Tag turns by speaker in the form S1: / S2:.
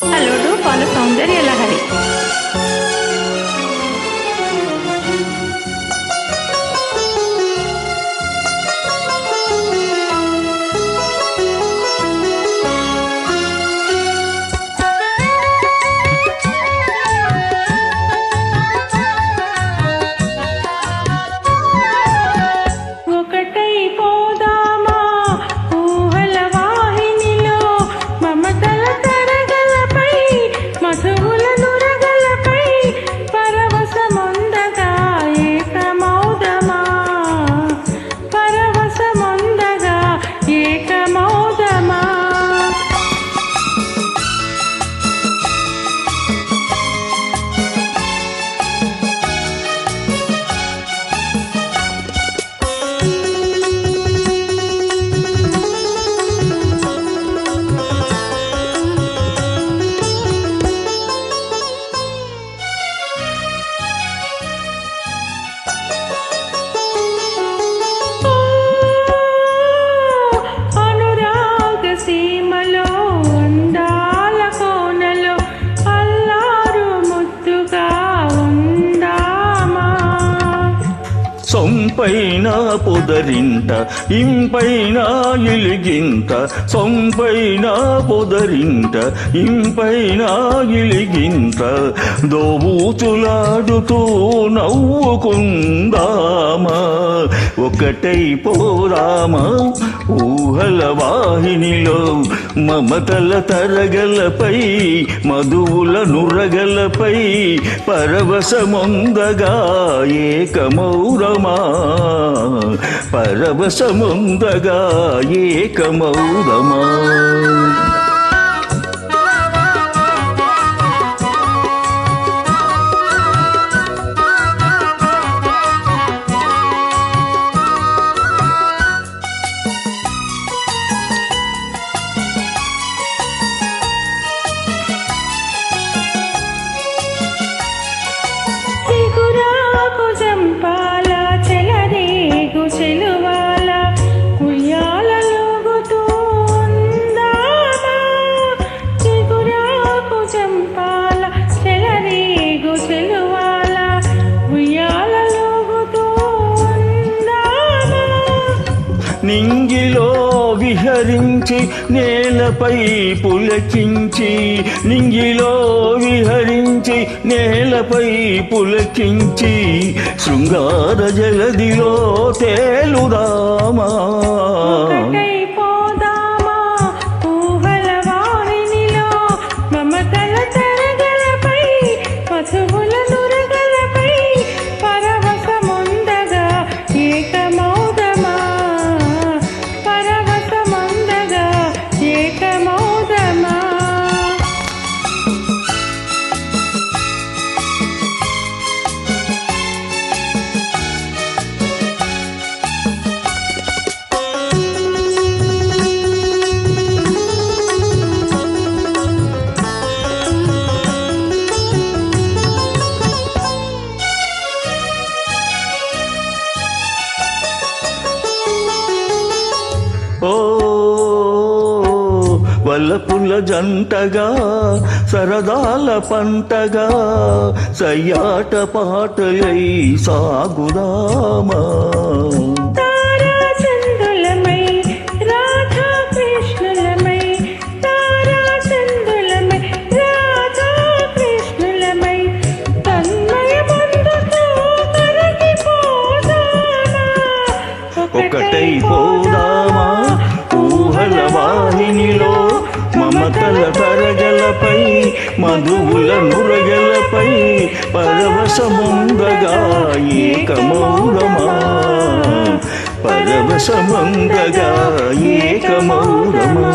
S1: Hello to follow founder Yelahari.
S2: పైన పొదరింట ఇంపైన ఇలిగింత సొంపైన పొదరింట ఇంపైన ఇలిగింత. దోబూచులాడుతూ నవ్వుకుందామా ఒకటై పోరామా ఊహల వాహినిలో మమతల తరగలపై మధువుల నురగలపై పరవశముందగా ఏకమౌరమా? పరవశముందగా ఏకమౌరమా? నింగిలో విహరించి నేలపై పులకించి నింగిలో విహరించి నేలపై పులకించి శృంగార జలదిలో తేలురామా వల్లపుల్ల జంటగా సరదాల పంటగా సయ్యాట పాటలై సాగుదామా. ఏకమౌరమా పరవశముందగా ఏకమౌరమా